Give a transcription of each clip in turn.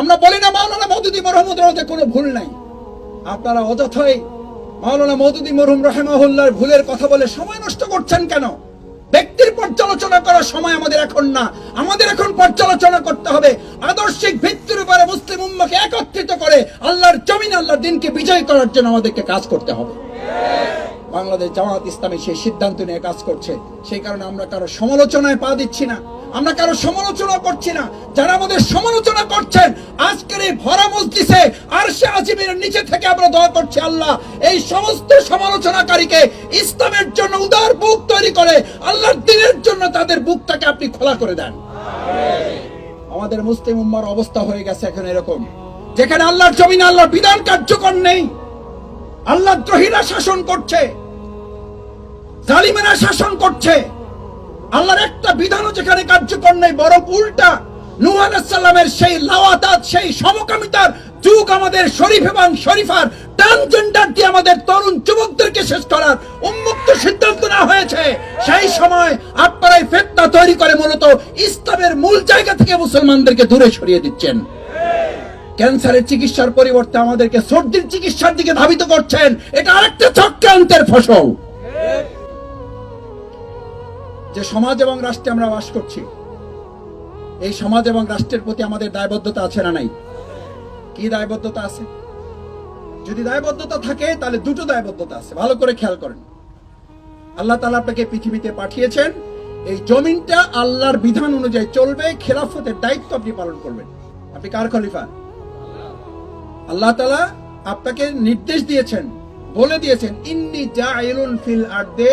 আমরা বলি না, মাওলানা মদুদি মরহমুদ রহমতের কোনো ভুল নাই। আপনারা অযথাই মাওলানা মদুদি মরহুম রহেমাহুল্লার ভুলের কথা বলে সময় নষ্ট করছেন কেন? ব্যক্তির পর্যালোচনা করার সময় আমাদের এখন না। আমাদের এখন পর্যালোচনা করতে হবে। আদর্শিক ভিত্তির উপরে মুসলিম উম্মাকে একত্রিত করে আল্লাহর জমিন, আল্লাহর দিনকে বিজয় করার জন্য আমাদেরকে কাজ করতে হবে। বাংলাদেশ জামাত ইসলামী সেই সিদ্ধান্ত নিয়ে কাজ করছে। সেই কারণে আমরা কারও সমালোচনায় পা দিচ্ছি না। আমরা কারও সমালোচনা করছি না। যারা আমাদের সমালোচনা করছেন, আজকের এই ভরা মসজিদে আর সে আজিমের নিচে থেকে আমরা দোয়া করছি আল্লাহ, এই সমস্ত সমালোচনাকারীকে ইসলামের জন্য উদার বুক তৈরি করে, আল্লাহর দিনের জন্য তাদের বুকটাকে আপনি খোলা করে দেন। আমাদের মুসলিম উম্মার অবস্থা হয়ে গেছে এখন এরকম। যেখানে আল্লাহর জমিন, আল্লাহর বিধান কার্যকর নেই। আল্লাহ দ্রোহীরা শাসন করছে, জালিমেরা শাসন করছে। আল্লাহর একটা বিধানও যেখানে কার্যকর নেই, বরং উল্টা। নূহ সেই লাওয়াতাত, সেই সমকামিতার যুগ আমাদের শরীফ এবং শরীফার ট্রান্সজেন্ডার দিয়ে আমাদের তরুণ যুবকদেরকে শেষ করার উন্মুক্ত সিদ্ধান্ত না হয়েছে। সেই সময় আপনারা এই ফেতনা তৈরি করে মূলত ইসলামের মূল জায়গা থেকে মুসলমানদেরকে দূরে সরিয়ে দিচ্ছেন। ক্যান্সারের চিকিৎসার পরিবর্তে আমাদেরকে সর্দির চিকিৎসার দিকে ধাবিত করছেন। এটা আরেকটা চক্রান্তের ফসল। যে সমাজ এবং রাষ্ট্রে আমরা বাস করছি, এই সমাজ এবং রাষ্ট্রের প্রতি আমাদের দায়বদ্ধতা আছে না নাই? কি দায়বদ্ধতা আছে? যদি দায়বদ্ধতা থাকে, তাহলে দুটো দায়বদ্ধতা আছে। ভালো করে খেয়াল করেন। আল্লাহ তালা আপনাকে পৃথিবীতে পাঠিয়েছেন, এই জমিনটা আল্লাহর বিধান অনুযায়ী চলবে, খেলাফতের দায়িত্ব আপনি পালন করবেন। আপনি কার খলিফা? আল্লাহ তালা আপনাকে নির্দেশ দিয়েছেন, বলে দিয়েছেন, ইন্নি জাইলুন ফিল আর্দে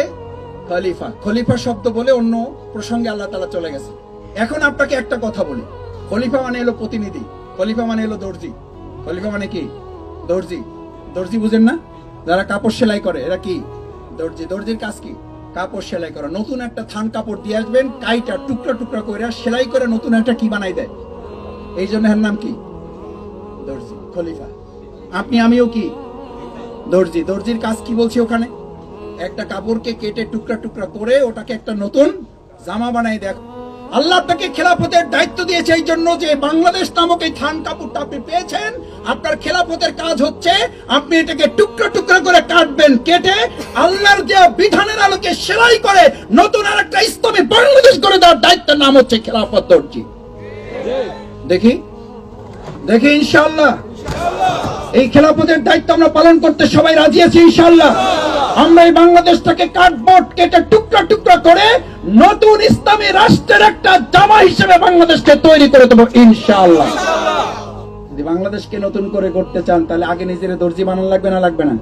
খলিফা। খলিফা শব্দ বলে অন্য প্রসঙ্গে আল্লাহ তালা চলে গেছে এখন আপনাকে একটা কথা বলি। খলিফা মানে এলো প্রতিনিধি। খলিফা মানে এলো দর্জি। খলিফা মানে কি? দর্জি। দর্জি বুঝেন না? যারা কাপড় সেলাই করে, এরা কি? দর্জি। দর্জির কাজ কি? কাপড় সেলাই করা। নতুন একটা থান কাপড় দিয়ে আসবেন, কাইটা টুকরা টুকরা করে, সেলাই করে নতুন একটা কি বানাই দেয়? এই জন্য এর নাম কি? দর্জি। খলিফা। আপনি, আমিও কি? দর্জি। দর্জির কাজ কি বলছি ওখানে? একটা কাপড়কে কেটে টুকরা টুকরা করে ওটাকে একটা নতুন জামা বানাই দেখ। আল্লাহ তাকে খেলাফতের দায়িত্ব দিয়েছে এই জন্য যে বাংলাদেশ নামক এই থান কাপড়টা আপনি পেয়েছেন। আপনার খেলাফতের কাজ হচ্ছে আপনি এটাকে টুকরো টুকরা করে কাটবেন, কেটে আল্লাহর দেওয়া বিধানের আলোকে সেলাই করে নতুন আর একটা ইসলামী বাংলাদেশ করে দেওয়ার দায়িত্বের নাম হচ্ছে খেলাফত দর্জি। দেখি? দেখি, ইনশাআল্লাহ। এই খেলাফতের দায়িত্ব আমরা পালন করতে সবাই রাজি আছি, ইনশাআল্লাহ। আমরা এই বাংলাদেশটাকে কাঠবোর্ড কেটে টুকরা টুকরা করে নতুন ইসলামী রাষ্ট্রের একটা জামা হিসেবে বাংলাদেশকে তৈরি করে দেবো, ইনশাআল্লাহ। যদি বাংলাদেশকে নতুন করে করতে চান, তাহলে আগে নিজের দর্জি বানানো লাগবে না লাগবে না?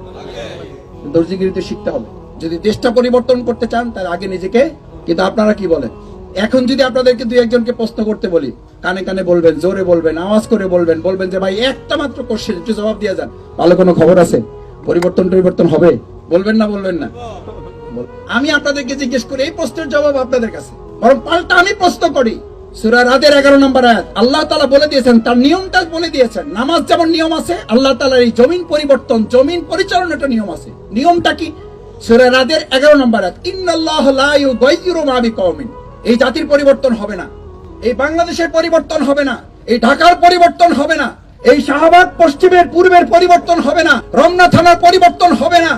দর্জিগিরি তো শিখতে হবে। যদি দেশটা পরিবর্তন করতে চান, তাহলে আগে নিজেকে, কিন্তু আপনারা কি বলেন? এখন যদি আপনাদেরকে দুই একজনকে প্রশ্ন করতে বলি, কানে কানে বলবেন, জোরে বলবেন, আওয়াজ করে বলবেন বলবেন যে, ভাই, একটা মাত্র কোশ্চেন একটু জবাব দিয়ে যান। ভালো কোনো খবর আছে? পরিবর্তন পরিবর্তন হবে? বলবেন না বলবেন না। আমি আপনাদেরকে জিজ্ঞেস করি, এই প্রশ্নের জবাব আপনাদের কাছে। বরং পাল্টা আমি প্রশ্ন করি। এগারো নম্বর আয়াত, আল্লাহ তালা বলে দিয়েছেন, তার নিয়মটা বলে দিয়েছেন। নামাজ যেমন নিয়ম আছে, আল্লাহ তালার এই জমিন পরিবর্তন, জমিন নিয়ম আছে। নিয়মটা কি? এগারো নম্বর আয়াত, ইন্নাল্লাহ এই জাতির পরিবর্তন হবে না। এই বাংলাদেশের পরিবর্তন হবে না। এই ঢাকার পরিবর্তন হবে না। এই শাহবাগ পশ্চিমের পূর্বের পরিবর্তন হবে না। রমনা থানার পরিবর্তন হবে না।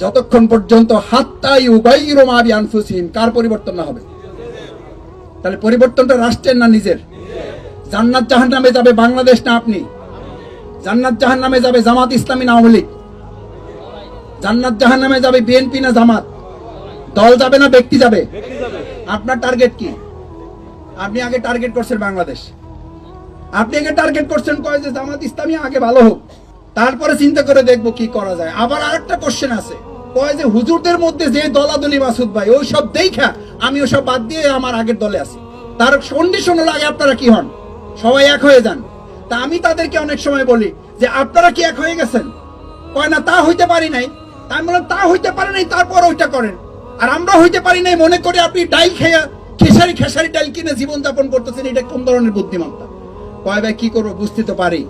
যতক্ষণ পর্যন্ত হাত্তাই উগাইরো মাবি আনফুসিন কার পরিবর্তন না হবে? তাহলে পরিবর্তনটা রাষ্ট্রের না নিজের? জান্নাত জাহান নামে যাবে বাংলাদেশ না আপনি? জান্নাত জাহান নামে যাবে জামাত ইসলামী না আওয়ামী লীগ? জান্নাত জাহান নামে যাবে বিএনপি না জামাত? দল যাবে না ব্যক্তি যাবে? আপনার টার্গেট কি? আপনি আগে টার্গেট করছেন বাংলাদেশ। আপনি আগে টার্গেট করছেন কয় যে জামাত ইসলামী আগে ভালো হোক। তারপরে চিন্তা করে দেখব কি করা যায়। আবার আরেকটা কোশ্চেন আছে। কয় যে হুজুরদের মধ্যে যে দলাদলি মাসুদ ভাই, ওই সব দেখা আমি ওসব বাদ দিয়ে আমার আগের দলে আছি। তার কন্ডিশন হলো আগে আপনারা কি হন? সবাই এক হয়ে যান। তা আমি তাদেরকে অনেক সময় বলি যে, আপনারা কি এক হয়ে গেছেন? কয়, না, তা হইতে পারি নাই। আমি বললাম, তা হইতে পারে নাই, তারপর ওইটা করেন। আর আমরা হইতে পারি নাই, মনে করে আপনি ডাইল খেয়ে, খেসারি খেসারি ডাইল কিনে জীবন যাপন করতেছেন, এটা কোন ধরনের বুদ্ধিমত্তা? কয়, ভাই, কি করব? বুঝতে তো পারি।